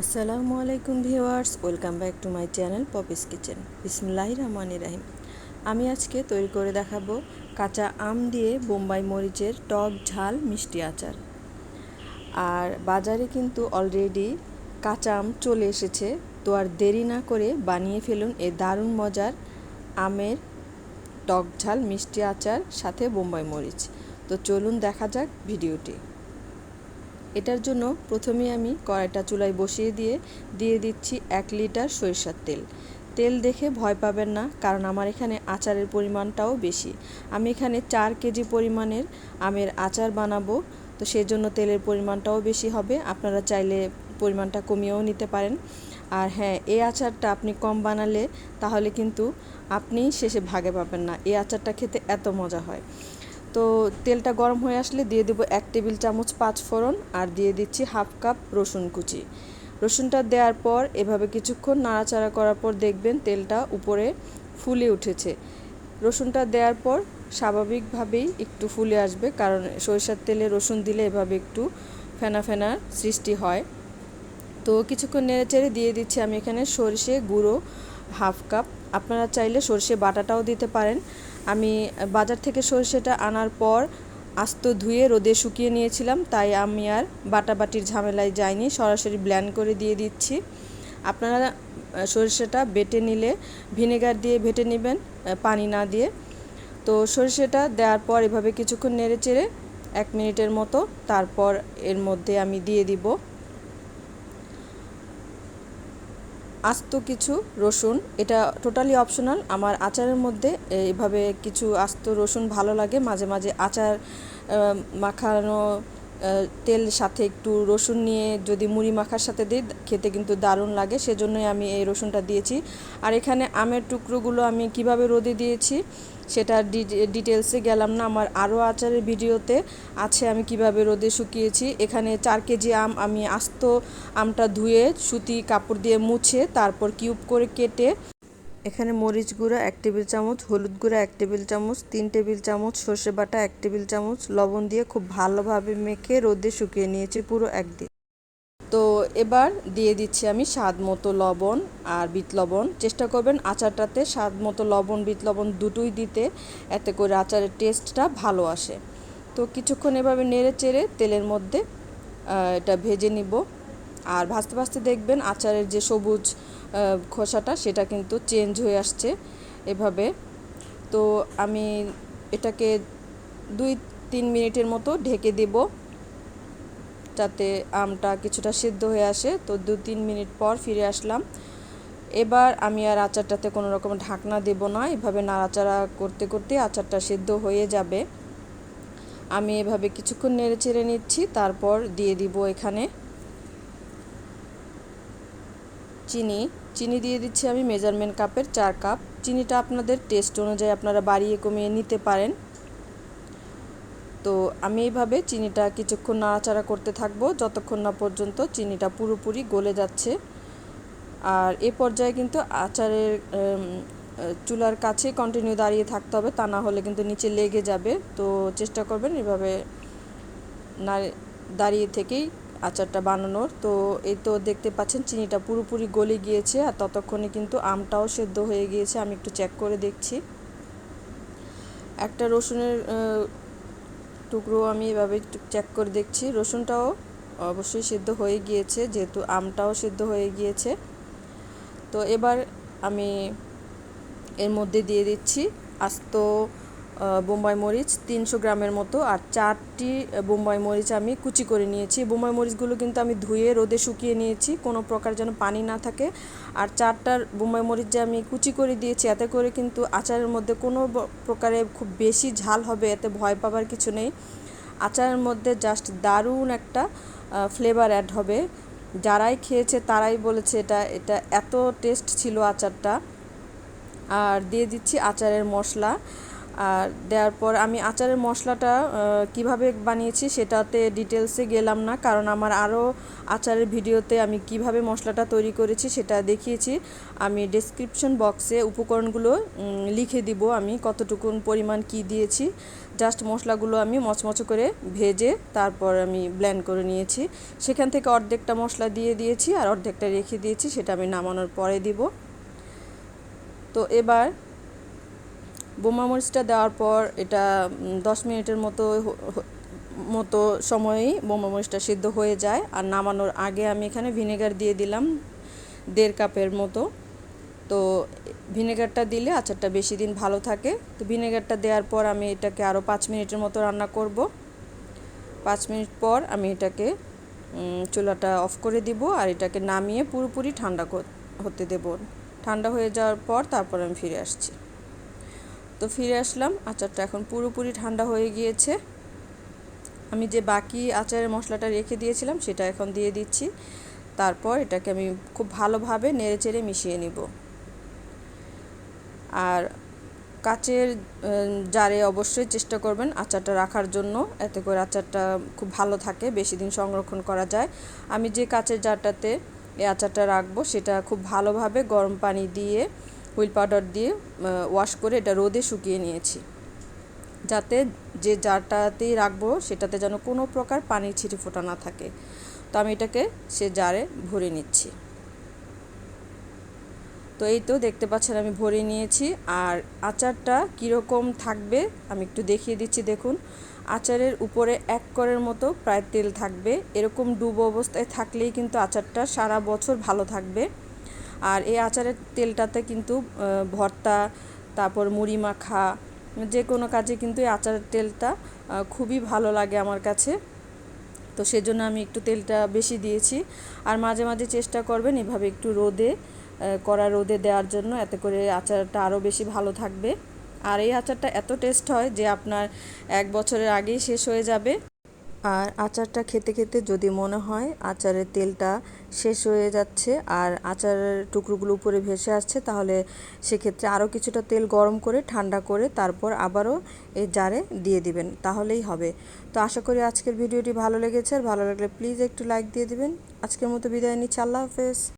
আসসালামু আলাইকুম viewers, welcome back to my channel Popy's kitchen. বিসমুল্লাহি রহমান রাহিম। আমি আজকে তৈরি করে দেখাবো কাঁচা আম দিয়ে বোম্বাই মরিচের টক ঝাল মিষ্টি আচার। আর বাজারে কিন্তু অলরেডি কাঁচা আম চলে এসেছে, তো আর দেরি না করে বানিয়ে ফেলুন এই দারুণ মজার আমের টক ঝাল মিষ্টি আচার সাথে বোম্বাই মরিচ। তো চলুন দেখা যাক ভিডিওটি। এটার জন্য প্রথমে আমি কড়াইটা চুলায় বসিয়ে দিয়ে দিয়ে দিচ্ছি এক লিটার সরিষার তেল। তেল দেখে ভয় পাবেন না, কারণ আমার এখানে আচারের পরিমাণটাও বেশি। আমি এখানে চার কেজি পরিমাণের আমের আচার বানাবো, তো সেই জন্য তেলের পরিমাণটাও বেশি হবে। আপনারা চাইলে পরিমাণটা কমিয়েও নিতে পারেন। আর হ্যাঁ এই আচারটা আপনি কম বানালে তাহলে কিন্তু আপনি শেষে ভাগে পাবেন না। এই আচারটা খেতে এত মজা হয়। তো তেলটা গরম হয়ে আসলে দিয়ে দেবো এক টেবিল চামচ পাঁচ ফোড়ন আর দিয়ে দিচ্ছি হাফ কাপ রসুন কুচি। রসুনটা দেওয়ার পর এভাবে কিছুক্ষণ নাড়াচাড়া করার পর দেখবেন তেলটা উপরে ফুলে উঠেছে। রসুনটা দেওয়ার পর স্বাভাবিকভাবেই একটু ফুলে আসবে কারণ সরিষার তেলে রসুন দিলে এভাবে একটু ফেনা ফেনার সৃষ্টি হয়। তো কিছুক্ষণ নেড়ে চেড়ে দিয়ে দিচ্ছি আমি এখানে সরষে গুঁড়ো হাফ কাপ। আপনারা চাইলে সরষে বাটাটাও দিতে পারেন। আমি বাজার থেকে সরষেটা আনার পর আস্ত ধুয়ে রোদে শুকিয়ে নিয়েছিলাম, তাই আমি আর বাটাবাটির ঝামেলায় যাইনি, সরাসরি ব্ল্যান্ড করে দিয়ে দিচ্ছি। আপনারা সরষেটা বেটে নিলে, ভিনেগার দিয়ে ভেটে নেবেন পানি না দিয়ে। তো সরষেটা দেওয়ার পর এভাবে কিছুক্ষণ নেড়ে চেড়ে এক মিনিটের মতো, তারপর এর মধ্যে আমি দিয়ে দিব। আস্ত কিছু রসুন, এটা টোটালি অপশনাল আমার আচারের মধ্যে এইভাবে কিছু আস্ত রসুন ভালো লাগে। মাঝে মাঝে আচার মাখানো তেল সাথে একটু রসুন নিয়ে যদি মুড়ি মাখার সাথে দিই, খেতে কিন্তু দারুণ লাগে, সেজন্যই আমি এই রসুনটা দিয়েছি। আর এখানে আমের টুকরোগুলো আমি কীভাবে রোদে দিয়েছি, সেটা ডিটেলসে গেলাম না, আমার আরও আচারের ভিডিওতে আছে আমি কীভাবে রোদে শুকিয়েছি। এখানে চার কেজি আম আমি আস্ত আমটা ধুয়ে সুতি কাপড় দিয়ে মুছে, তারপর কিউব করে কেটে এখানে মরিচ গুঁড়া এক টেবিল চামচ, হলুদ গুঁড়া এক টেবিল চামচ, তিন টেবিল চামচ, সর্ষে বাটা এক টেবিল চামচ, লবণ দিয়ে খুব ভালোভাবে মেখে রোদে শুকিয়ে নিয়েছি পুরো একদিন। তো এবার দিয়ে দিচ্ছি আমি স্বাদ মতো লবণ আর বিট লবণ। চেষ্টা করবেন আচারটাতে স্বাদ মতো লবণ, বিট লবণ দুটোই দিতে, এতে করে আচারের টেস্টটা ভালো আসে। তো কিছুক্ষণ এভাবে নেড়ে চেড়ে তেলের মধ্যে এটা ভেজে নিব। আর ভাজতে ভাজতে দেখবেন আচারের যে সবুজ খোসাটা, সেটা কিন্তু চেঞ্জ হয়ে আসছে এভাবে। তো আমি এটাকে দুই তিন মিনিটের মতো ঢেকে দেব যাতে আমটা কিছুটা সিদ্ধ হয়ে আসে। তো দু তিন মিনিট পর ফিরে আসলাম। এবার আমি আর আচারটাতে কোনো রকম ঢাকনা দেব না। এভাবে নাড়াচাড়া করতে করতে আচারটা সিদ্ধ হয়ে যাবে। আমি এভাবে কিছুক্ষণ নেড়ে চেড়ে নিচ্ছি, তারপর দিয়ে দিব এখানে চিনি। চিনি দিয়ে দিচ্ছি আমি মেজারমেন্ট কাপের চার কাপ চিনিটা আপনাদের টেস্ট অনুযায়ী আপনারা বাড়িয়ে কমিয়ে নিতে পারেন। তো আমি এইভাবে চিনিটা কিছুক্ষণ নাড়াচাড়া করতে থাকব। যতক্ষণ না পর্যন্ত চিনিটা পুরোপুরি গলে যাচ্ছে। আর এ পর্যায়ে কিন্তু আচারের চুলার কাছে কন্টিনিউ দাঁড়িয়ে থাকতে হবে। তা না হলে কিন্তু নিচে লেগে যাবে। তো চেষ্টা করবেন এভাবে দাঁড়িয়ে থেকেই আচারটা বানানোর। তো এই তো দেখতে পাচ্ছেন, চিনিটা পুরোপুরি গলে গিয়েছে আর ততক্ষণে কিন্তু আমটাও সেদ্ধ হয়ে গিয়েছে। আমি একটু চেক করে দেখছি। একটা রসুনের টুকরো আমি এভাবে চেক করে দেখছি। রসুনটাও অবশ্যই সেদ্ধ হয়ে গিয়েছে, যেহেতু আমটাও সেদ্ধ হয়ে গিয়েছে। তো এবার আমি এর মধ্যে দিয়ে দিচ্ছি আস্ত বোম্বাই মরিচ তিনশো গ্রামের মতো আর চারটি বোম্বাই মরিচ আমি কুচি করে নিয়েছি। বোম্বাই মরিচগুলো কিন্তু আমি ধুয়ে রোদে শুকিয়ে নিয়েছি, কোনো প্রকার যেন পানি না থাকে। আর চারটার বোম্বাই মরিচ যে আমি কুচি করে দিয়েছি, এতে করে কিন্তু আচারের মধ্যে কোনো প্রকারে খুব বেশি ঝাল হবে, এতে ভয় পাবার কিছু নেই। আচারের মধ্যে জাস্ট দারুণ একটা ফ্লেভার অ্যাড হবে। যারাই খেয়েছে তারাই বলেছে এটা এটা এত টেস্ট ছিল আচারটা। আর দিয়ে দিচ্ছি আচারের মশলা। আর দেওয়ার পর আমি আচারের মশলাটা কীভাবে বানিয়েছি সেটাতে ডিটেলসে গেলাম না, কারণ আমার আরও আচারের ভিডিওতে আমি কীভাবে মশলাটা তৈরি করেছি সেটা দেখিয়েছি। আমি ডেসক্রিপশন বক্সে উপকরণগুলো লিখে দিব আমি কতটুকুন পরিমাণ কি দিয়েছি। জাস্ট মশলাগুলো আমি মচমচ করে ভেজে তারপর আমি ব্লেন্ড করে নিয়েছি। সেখান থেকে অর্ধেকটা মশলা দিয়ে দিয়েছি আর অর্ধেকটা রেখে দিয়েছি, সেটা আমি নামানোর পরে দিব। তো এবার বোমা মরিচটা দেওয়ার পর এটা দশ মিনিটের মতো মতো সময়েই বোমা মরিচটা সিদ্ধ হয়ে যায়। আর নামানোর আগে আমি এখানে ভিনেগার দিয়ে দিলাম দেড় কাপের মতো। তো ভিনেগারটা দিলে আচারটা বেশি দিন ভালো থাকে। তো ভিনেগারটা দেওয়ার পর আমি এটাকে আরও পাঁচ মিনিটের মতো রান্না করব। পাঁচ মিনিট পর আমি এটাকে চুলাটা অফ করে দিব আর এটাকে নামিয়ে পুরোপুরি ঠান্ডা হতে দেব। ঠান্ডা হয়ে যাওয়ার পর তারপর আমি ফিরে আসছি। তো ফিরে আসলাম। আচারটা এখন পুরোপুরি ঠান্ডা হয়ে গিয়েছে। আমি যে বাকি আচারের মশলাটা রেখে দিয়েছিলাম, সেটা এখন দিয়ে দিচ্ছি। তারপর এটাকে আমি খুব ভালোভাবে নেড়ে চেড়ে মিশিয়ে নিব। আর কাচের জারে অবশ্যই চেষ্টা করবেন আচারটা রাখার জন্য। এতে করে আচারটা খুব ভালো থাকে, বেশি দিন সংরক্ষণ করা যায়। আমি যে কাচের জারটাতে এই আচারটা রাখব, সেটা খুব ভালোভাবে গরম পানি দিয়ে হুইল পাউডার দিয়ে ওয়াশ করে এটা রোদে শুকিয়ে নিয়েছি। যাতে যে জারটাতেই রাখব, সেটাতে যেন কোনো প্রকার পানির ছিটে ফোটা না থাকে। তো আমি এটাকে সে জারে ভরে নিচ্ছি। তো এই তো দেখতে পাচ্ছেন আমি ভরে নিয়েছি। আর আচারটা কীরকম থাকবে, আমি একটু দেখিয়ে দিচ্ছি, দেখুন। আচারের উপরে এক করের মতো প্রায় তেল থাকবে। এরকম ডুবো অবস্থায় থাকলেই কিন্তু আচারটা সারা বছর ভালো থাকবে। আর এই আচারের তেলটাতে কিন্তু ভর্তা, তারপর মুড়ি মাখা, যে কোনো কাজে কিন্তু এই আচারের তেলটা খুবই ভালো লাগে আমার কাছে। তো সেজন্য আমি একটু তেলটা বেশি দিয়েছি। আর মাঝে মাঝে চেষ্টা করবেন এভাবে একটু রোদে কড়া রোদে দেওয়ার জন্য এতে করে আচারটা আরও বেশি ভালো থাকবে। আর এই আচারটা এত টেস্ট হয় যে আপনার এক বছরের আগেই শেষ হয়ে যাবে। আর আচারটা খেতে খেতে যদি মনে হয় আচারের তেলটা শেষ হয়ে যাচ্ছে আর আচারের টুকরোগুলো উপরে ভেসে আসছে, তাহলে সেক্ষেত্রে আরও কিছুটা তেল গরম করে, ঠান্ডা করে তারপর আবারও এই জারে দিয়ে দিবেন। তাহলেই হবে। তো আশা করি আজকের ভিডিওটি ভালো লেগেছে। আর ভালো লাগলে প্লিজ একটু লাইক দিয়ে দিবেন। আজকের মতো বিদায় নিচ্ছি। আল্লাহ হাফেজ।